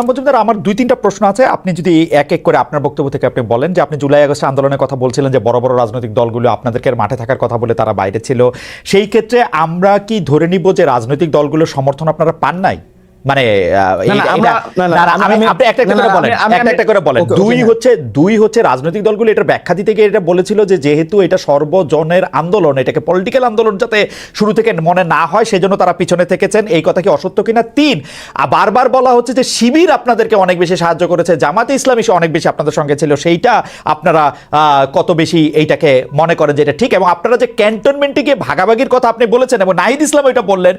মজুমদার আমার দুই তিনটা প্রশ্ন আছে। আপনি যদি এক এক করে আপনার বক্তব্য থেকে আপনি বলেন যে আপনি জুলাই আগস্ট আন্দোলনের কথা বলছিলেন যে বড় বড় রাজনৈতিক দলগুলো আপনাদেরকে মাঠে থাকার কথা বলে তারা বাইরে ছিল, সেই ক্ষেত্রে আমরা কি ধরে নিব যে রাজনৈতিক দলগুলোর সমর্থন আপনারা পান নাই? মানে আপনি একটা একটা করে বলেন একটা একটা করে দুই। হচ্ছে দুই হচ্ছে রাজনৈতিক দলগুলো এটার ব্যাখ্যা দিতে গিয়ে এটা বলেছিল যে যেহেতু এটা সর্বজনের আন্দোলন এটাকে পলিটিক্যাল আন্দোলন যাতে শুরু থেকে মনে না হয় সেজন্য তারা পিছনে থেকেছেন। এই কথা কি অসত্য কিনা? তিন বারবার বলা হচ্ছে যে শিবির আপনাদেরকে অনেক বেশি সাহায্য করেছে জামাতে ইসলামী অনেক বেশি আপনাদের সঙ্গে ছিল। সেইটা আপনারা আহ, কত বেশি এইটাকে মনে করেন যে এটা ঠিক এবং আপনারা যে ক্যান্টনমেন্টে গিয়ে ভাগাভাগির কথা আপনি বলেছেন এবং নাহিদ ইসলাম এটা বললেন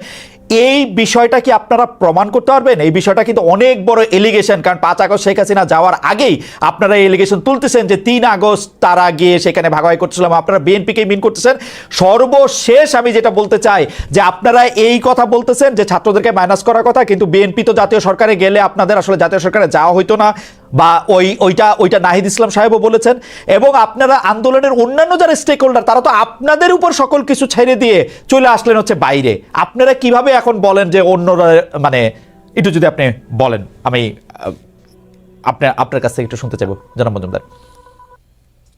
এই বিষয়টা কি আপনারা প্রমাণ করতে পারবেন। এই বিষয়টা কিন্তু অনেক বড় এলিগেশন কারণ পাঁচ আগস্ট শেখ হাসিনা যাওয়ার আগেই আপনারা এই এলিগেশন তুলতেছেন যে তিন আগস্ট তারা গিয়ে সেখানে ভাগাভাগি করছিলাম আপনারা বিএনপিকে মিন করতেছেন। সর্বশেষ আমি যেটা বলতে চাই যে আপনারা এই কথা বলতেছেন যে ছাত্রদেরকে মাইনাস করার কথা, কিন্তু বিএনপি তো জাতীয় সরকারে গেলে আপনাদের আসলে জাতীয় সরকারে যাওয়া হইতো না। বা ওই, ওইটা ওইটা নাহিদ ইসলাম সাহেবও বলেছেন, এবং আপনারা আন্দোলনের অন্যান্য যারা স্টেক হোল্ডার তারা তো আপনাদের উপর সকল কিছু ছেড়ে দিয়ে চলে আসলেন হচ্ছে বাইরে। আপনারা কীভাবে এখন বলেন যে অন্যরা মানে একটু যদি আপনি বলেন, আমি আপনার আপনার কাছ থেকে একটু শুনতে চাইব। জনাব মজুমদার।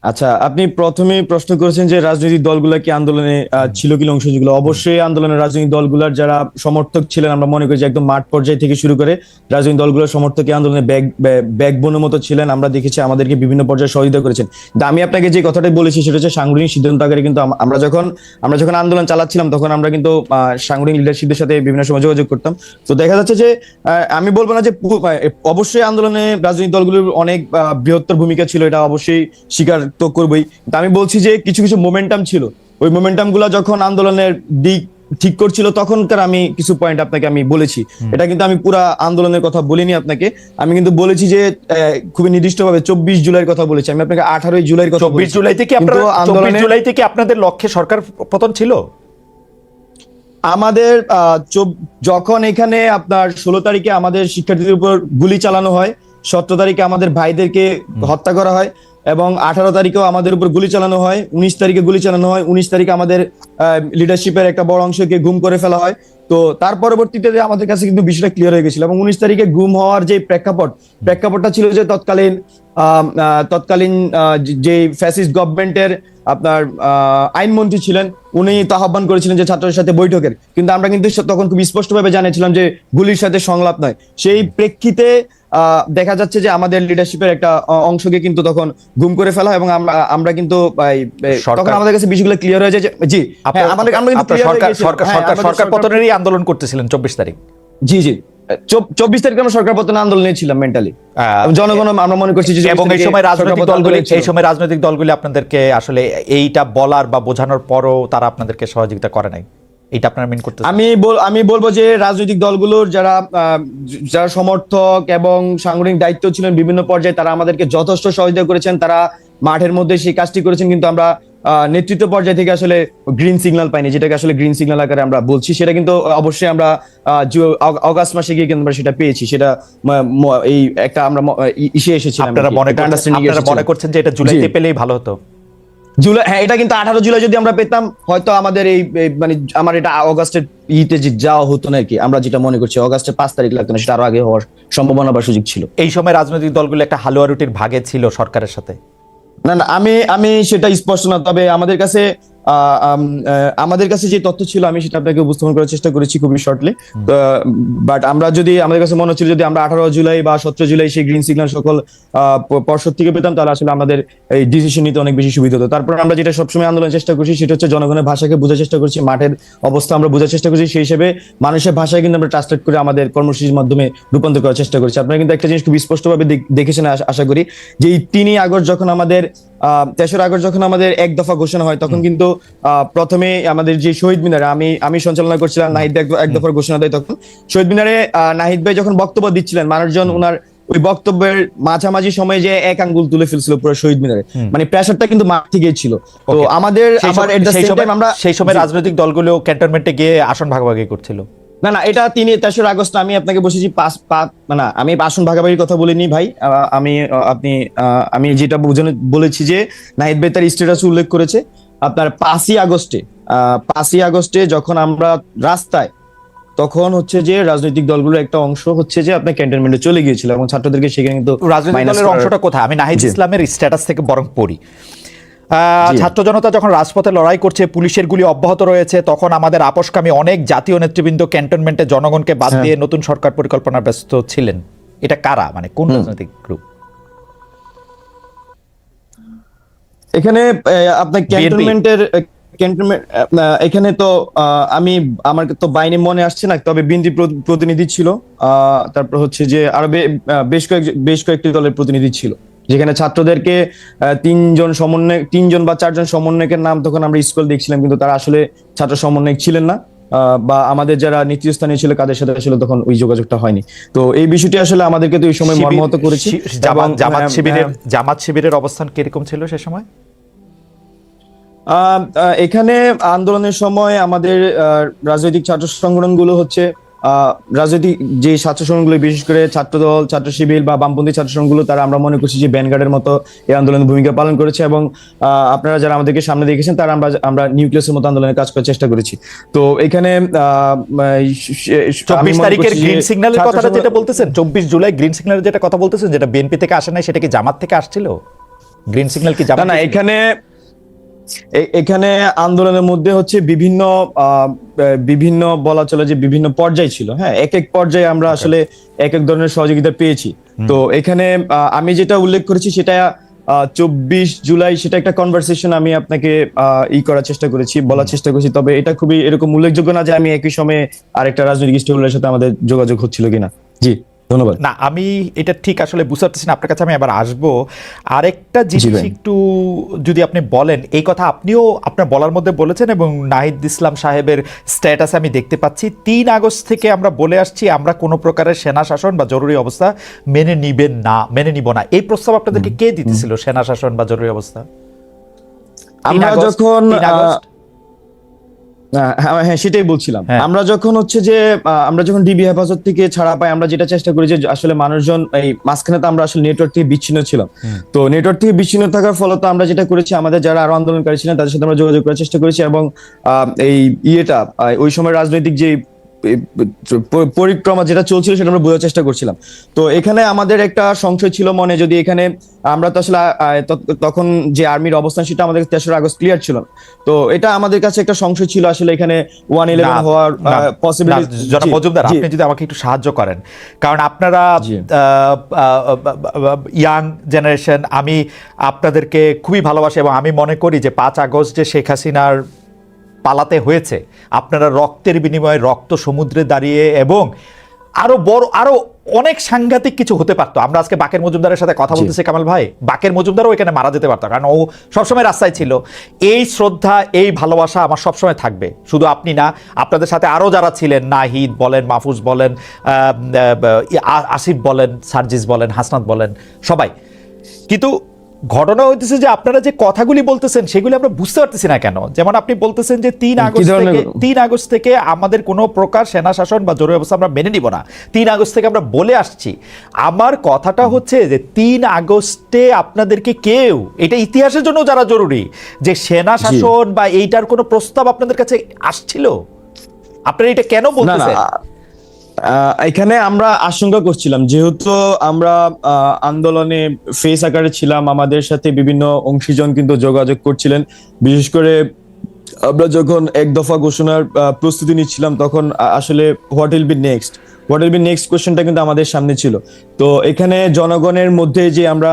আচ্ছা আপনি প্রথমেই প্রশ্ন করেছেন যে রাজনৈতিক দলগুলো কি আন্দোলনে ছিল কি অংশ ছিল অবশ্যই আন্দোলনের রাজনৈতিক দলগুলোর যারা সমর্থক ছিলেন, আমরা মনে করি যে একদম মাঠ পর্যায় থেকে শুরু করে রাজনৈতিক দলগুলোর সমর্থক আন্দোলনে ব্যাগ ব্যাকবোনের মতো ছিলেন। আমরা দেখেছি আমাদেরকে বিভিন্ন পর্যায়ে সহযোগিতা করেছেন। আমি আপনাকে যে কথাটাই বলেছি, সেটা হচ্ছে সাংগঠনিক সিদ্ধান্ত আকারে কিন্তু আমরা যখন আমরা যখন আন্দোলন চালাচ্ছিলাম, তখন আমরা কিন্তু সাংগঠনিক লিডারশিপের সাথে বিভিন্ন সময় যোগাযোগ করতাম। তো দেখা যাচ্ছে যে আমি বলব না যে অবশ্যই আন্দোলনে রাজনৈতিক দলগুলোর অনেক বৃহত্তর ভূমিকা ছিল, এটা অবশ্যই স্বীকার তো করবোই। কিন্তু আমি বলছি যে কিছু কিছু মোমেন্টাম ছিল। ওই মোমেন্টামগুলা যখন আন্দোলনের দিক ঠিক করছিল তখনকার আমি কিছু পয়েন্ট আপনাকে আমি বলেছি। এটা কিন্তু আমি পুরা আন্দোলনের কথা বলিনি আপনাকে। আমি কিন্তু বলেছি যে খুবই নির্দিষ্টভাবে চব্বিশ জুলাইয়ের কথা বলেছি। আমি আপনাকে আঠারোই জুলাইয়ের কথা চব্বিশ জুলাই থেকে চব্বিশ জুলাই থেকে আপনাদের লক্ষ্যে সরকার পতন ছিল? আমাদের আহ, যখন এখানে আপনার ষোলো তারিখে আমাদের শিক্ষার্থীদের উপর গুলি চালানো হয় সতেরো তারিখে আমাদের ভাইদেরকে হত্যা করা হয় এবং আঠারো তারিখেও আমাদের উপর গুলি চালানো হয়, উনিশ তারিখে গুলি চালানো হয়, উনিশ তারিখে আমাদের লিডারশিপের একটা বড় অংশকে গুম করে ফেলা হয়। তো তার পরবর্তীতে আমাদের কাছে কিন্তু বিষয়টা ক্লিয়ার হয়ে গেছিল এবং উনিশ তারিখে গুম হওয়ার যে প্রেক্ষাপট, প্রেক্ষাপটটা ছিল যে তৎকালীন তৎকালীন যে- ফ্যাসিস্ট গভর্নমেন্টের আপনার আইনমন্ত্রী ছিলেন, উনি তো আহ্বান করেছিলেন যে ছাত্রদের সাথে বৈঠকের। কিন্তু আমরা কিন্তু তখন খুব স্পষ্টভাবে জানিয়েছিলাম যে গুলির সাথে সংলাপ নয়। সেই প্রেক্ষিতে দেখা যাচ্ছে যে আমাদের লিডারশিপের একটা অংশকে কিন্তু তখন গুম করে ফেলা হয় এবং আমরা আমরা কিন্তু তখন আমাদের কাছে বিষয়গুলো ক্লিয়ার হয়ে যায় জি হ্যাঁ, আমাদের আমরা কিন্তু হয়ে সরকার সরকার সরকার সরকার পতনেরই আন্দোলন করতেছিলেন চব্বিশ তারিখ। জি জি। চব্বিশ তারিখে আমরা সরকার পতন আন্দোলনে ছিলাম মেন্টালি জনগণ আমরা মনে করছি যে এবং এই সময় রাজনৈতিক দলগুলি। এই সময় রাজনৈতিক দলগুলি আপনাদেরকে আসলে এইটা বলার বা বোঝানোর পরও তারা আপনাদেরকে সহযোগিতা করে নাই। এটা আপনারা মিন করতে আমি বল আমি বলব যে রাজনৈতিক দলগুলোর যারা যারা সমর্থক এবং সাংগঠনিক দায়িত্ব ছিলেন বিভিন্ন পর্যায়ে তারা আমাদেরকে যথেষ্ট সহযোগিতা করেছেন। তারা মাঠের মধ্যে সেই কাজটি করেছেন কিন্তু আমরা নেতৃত্ব পর্যায় থেকে আসলে গ্রিন সিগন্যাল পাইনি যেটাকে আসলে গ্রিন সিগন্যাল আকারে আমরা বলছি। সেটা কিন্তু অবশ্যই আমরা অগাস্ট মাসে গিয়ে কিন্তু আমরা সেটা পেয়েছি। সেটা এই একটা আমরা ইসে এসেছিলাম আপনারা মনে করছেন যে এটা জুলাইতে পেলেই ভালো হতো? জুলাই হ্যাঁ এটা কিন্তু আঠারো জুলাই যদি আমরা পেতাম হয়তো আমাদের এই মানে আমার এটা অগাস্টের ইতে যে যাওয়া হতো না কি আমরা যেটা মনে করছি অগাস্টের পাঁচ তারিখ লাগতো না সেটা আরও আগে হওয়ার সম্ভাবনা বা সুযোগ ছিল। এই সময় রাজনৈতিক দলগুলো একটা হালুয়া রুটির ভাগে ছিল সরকারের সাথে। না না আমি আমি সেটা স্পষ্ট না তবে আমাদের কাছে আমাদের কাছে যে তথ্য ছিল আমি সেটা আপনাকে উপস্থাপন করার চেষ্টা করেছি খুবই শর্টলি বাট আমরা যদি আমাদের কাছে মনে হচ্ছিল যদি আমরা আঠারো জুলাই বা সতেরো জুলাই সেই গ্রিন সিগন্যাল সকল আহ, পর্ষদ থেকে পেতাম তাহলে আসলে আমাদের এই ডিসিশন নিতে অনেক বেশি সুবিধা হতো। তারপর আমরা যেটা সবসময় আন্দোলন চেষ্টা করছি সেটা হচ্ছে জনগণের ভাষাকে বোঝার চেষ্টা করছি মাঠের অবস্থা আমরা বোঝার চেষ্টা করছি সেই হিসেবে মানুষের ভাষায় কিন্তু আমরা ট্রান্সলেট করে আমাদের কর্মসূচির মাধ্যমে রূপান্তর করার চেষ্টা করছি। আপনারা কিন্তু একটা জিনিস খুব স্পষ্টভাবে দেখেছেন আশা- করি যে এই তিনই আগস্ট যখন আমাদের তেসরা আগস্ট যখন আমাদের এক দফা ঘোষণা হয় তখন কিন্তু প্রথমে আমাদের যে শহীদ মিনারে আমি আমি সঞ্চালনা করছিলাম নাহিদ এক- দফার ঘোষণা দেয় তখন। শহীদ মিনারে নাহিদ ভাই যখন বক্তব্য দিচ্ছিলেন মানুষজন ওনার ওই বক্তব্যের মাঝামাঝি সময় যে এক আঙ্গুল তুলে ফেলছিল পুরো শহীদ মিনারে মানে প্রেশারটা কিন্তু মাঠ থেকেই ছিল। তো আমাদের আবার আমরা সেই সময় রাজনৈতিক দলগুলো ক্যান্টনমেন্টে গিয়ে আসন ভাগাভাগি করছিল। না না এটা তিনি তেসরা আগস্ট আমি আপনাকে বসেছি পাঁচ পাঁচ মানে আমি আসন ভাগাভাগির কথা বলিনি ভাই। আমি আপনি আমি যেটা বোঝানো বলেছি যে নাহিদ ভাই তার স্ট্যাটাস উল্লেখ করেছে আপনার পাঁচই আগস্টে আহ, পাঁচই আগস্টে যখন আমরা রাস্তায় তখন হচ্ছে যে রাজনৈতিক দলগুলোর একটা অংশ হচ্ছে যে আপনার ক্যান্টনমেন্টে চলে গিয়েছিল এবং ছাত্রদেরকে সেখানে কিন্তু রাজনৈতিক দলের অংশটা কোথায়? আমি নাহিদ ইসলামের স্ট্যাটাস থেকে বরং পড়ি। ছাত্র জনতা যখন রাজপথে লড়াই করছে পুলিশের গুলি অব্যাহত রয়েছে তখন আমাদের আপোষকামী অনেক জাতীয় নেতৃবৃন্দ ক্যান্টনমেন্টে জনগণকে বাদ হ্যাঁ। দিয়ে নতুন সরকার পরিকল্পনা ব্যস্ত ছিলেন। এটা কারা? মানে কোন রাজনৈতিক গ্রুপ এখানে আপনার ক্যান্টনমেন্টের ক্যান্টনমেন্ট এখানে তো আহ, আমি আমার তো বাইনে মনে আসছে না তবে বিএনপি প্রতিনিধি ছিল। আহ, তারপর হচ্ছে যে আরও বেশ কয়েক বেশ কয়েকটি দলের প্রতিনিধি ছিল। যেখানে ছাত্রদেরকে তিনজন সমন্বয় তিনজন বা চারজন সমন্বয়কের নাম তখন আমরা স্কুল দেখছিলাম কিন্তু তারা আসলে ছাত্র সমন্বয়ক ছিলেন না বা আমাদের যারা নেতৃস্থানীয় ছিল কাদের সাথে আসলে তখন ওই যোগাযোগটা হয়নি। তো এই বিষয়টি আসলে আমাদেরকে তো ওই সময় মর্মাহত করেছি জামাত আহ, শিবিরের জামাত শিবিরের অবস্থান কীরকম ছিল সে সময়? এখানে আন্দোলনের সময় আমাদের আহ, রাজনৈতিক ছাত্র সংগঠনগুলো হচ্ছে রাজনৈতিক যে ছাত্র সংগঠনগুলো বিশেষ করে ছাত্রদল ছাত্র শিবির বা বামপন্থী ছাত্র সংঘগুলো তারা আমরা মনে করছি যে ব্যানগার্ডের মতো এই আন্দোলনের ভূমিকা পালন করেছে এবং আপনারা যারা আমাদেরকে সামনে দেখেছেন তারা আমরা আমরা নিউক্লিয়াসের মতো আন্দোলনের কাজ করার চেষ্টা করেছি। তো এখানে চব্বিশ তারিখের গ্রিন সিগন্যালের কথাটা যেটা বলতেছেন চব্বিশ জুলাই গ্রিন সিগন্যালের যেটা কথা বলতেছেন যেটা বিএনপি থেকে আসে নাই সেটা কি জামাত থেকে আসছিল? গ্রিন সিগন্যাল কি জামাত না এখানে এখানে আন্দোলনের মধ্যে হচ্ছে বিভিন্ন বিভিন্ন বলা চলে যে বিভিন্ন পর্যায় ছিল হ্যাঁ? এক এক পর্যায়ে আমরা আসলে এক এক ধরনের সহযোগিতা পেয়েছি। তো এখানে আহ, আমি যেটা উল্লেখ করেছি সেটা চব্বিশ জুলাই সেটা একটা কনভারসেশন আমি আপনাকে আহ, ই করার চেষ্টা করেছি বলার চেষ্টা করেছি। তবে এটা খুবই এরকম উল্লেখযোগ্য না যে আমি একই সময়ে আরেকটা রাজনৈতিক স্টেকের সাথে আমাদের যোগাযোগ হচ্ছিল কিনা। জি। ধন্যবাদ। না আমি এটা ঠিক আসলে বুঝতে পারতেছি না আপনার কাছে আমি আবার আসব। আরেকটা জিনিস একটু যদি আপনি বলেন এই কথা আপনিও আপনার বলার মধ্যে বলেছেন এবং নাহিদ ইসলাম সাহেবের স্ট্যাটাস আমি দেখতে পাচ্ছি। তিন আগস্ট থেকে আমরা বলে আসছি আমরা কোনো প্রকারের সেনা শাসন বা জরুরি অবস্থা মেনে নিবেন না মেনে নিব না। এই প্রস্তাব আপনাদেরকে কে দিতেছিল সেনা শাসন বা জরুরি অবস্থা? আমরা যখন? হ্যাঁ হ্যাঁ, হ্যাঁ সেটাই বলছিলাম। হ্যাঁ। আমরা যখন হচ্ছে যে আমরা যখন ডিবি হেফাজত থেকে ছাড়া পাই আমরা যেটা চেষ্টা করি যে আসলে মানুষজন এই মাঝখানে তো আমরা আসলে নেটওয়ার্ক থেকে বিচ্ছিন্ন ছিলাম। তো নেটওয়ার্ক থেকে বিচ্ছিন্ন থাকার ফলে তো আমরা যেটা করেছি আমাদের যারা আরও আন্দোলনকারী ছিলেন তাদের সাথে আমরা যোগাযোগ করার চেষ্টা করেছি এবং আহ, এই ইয়েটা ওই সময় রাজনৈতিক যে পরিক্রমা যেটা চলছিল সেটা আমরা বোঝার চেষ্টা করছিলাম তো এখানে আমাদের একটা সংশয় ছিল মনে যদি এখানে আমরা তো আসলে তখন যে আর্মির অবস্থান সেটা আমাদের তেসরা আগস্ট ক্লিয়ার ছিল। তো এটা আমাদের কাছে একটা সংশয় ছিল আসলে এখানে ওয়ান ইলেভেন হওয়ার পসিবিলিটি জনাব মজুমদার আপনি যদি আমাকে একটু সাহায্য করেন কারণ আপনারা। ইয়াং জেনারেশন আমি আপনাদেরকে খুবই ভালোবাসি এবং আমি মনে করি যে পাঁচ আগস্ট যে শেখ হাসিনার পালাতে হয়েছে। আপনারা রক্তের বিনিময়ে রক্ত সমুদ্রে দাঁড়িয়ে এবং আরও বড় আরও অনেক সাংঘাতিক কিছু হতে পারতো। আমরা আজকে বাকের মজুমদারের সাথে কথা বলতেছি কামাল ভাই। বাকের মজুমদারও এখানে মারা যেতে পারতো কারণ ও সবসময় রাস্তায় ছিল। এই শ্রদ্ধা এই ভালোবাসা আমার সবসময় থাকবে। শুধু আপনি না আপনাদের সাথে আরও যারা ছিলেন নাহিদ বলেন মাহফুজ বলেন আসিফ বলেন সার্জিস বলেন হাসনাত বলেন সবাই। কিন্তু ঘটনা হইতেছে যে আপনারা যে কথাগুলি বলতেছেন সেগুলি আমরা বুঝতে পারতেছি না কেন। যেমন আপনি বলতেছেন যে তিন আগস্ট থেকে তিন আগস্ট থেকে আমাদের কোনো প্রকার সেনা শাসন বা জরুরি অবস্থা আমরা মেনে নিব না। তিন আগস্ট থেকে আমরা বলে আসছি। আমার কথাটা হচ্ছে যে তিন আগস্টে আপনাদেরকে কেউ এটা ইতিহাসের জন্য যারা জরুরি যে সেনা শাসন বা এইটার কোনো প্রস্তাব আপনাদের কাছে আসছিল? আপনারা এটা কেন বলতেছেন? এখানে আমরা আশঙ্কা করছিলাম, যেহেতু আমরা আন্দোলনে ফেস আকারে ছিলাম, আমাদের সাথে বিভিন্ন অংশীজন কিন্তু যোগাযোগ করছিলেন। বিশেষ করে আমরা যখন এক দফা ঘোষণার প্রস্তুতি নিচ্ছিলাম, তখন আসলে what will be next what will be next কোশ্চেনটা কিন্তু আমাদের সামনে ছিল। তো এখানে জনগণের মধ্যে যে আমরা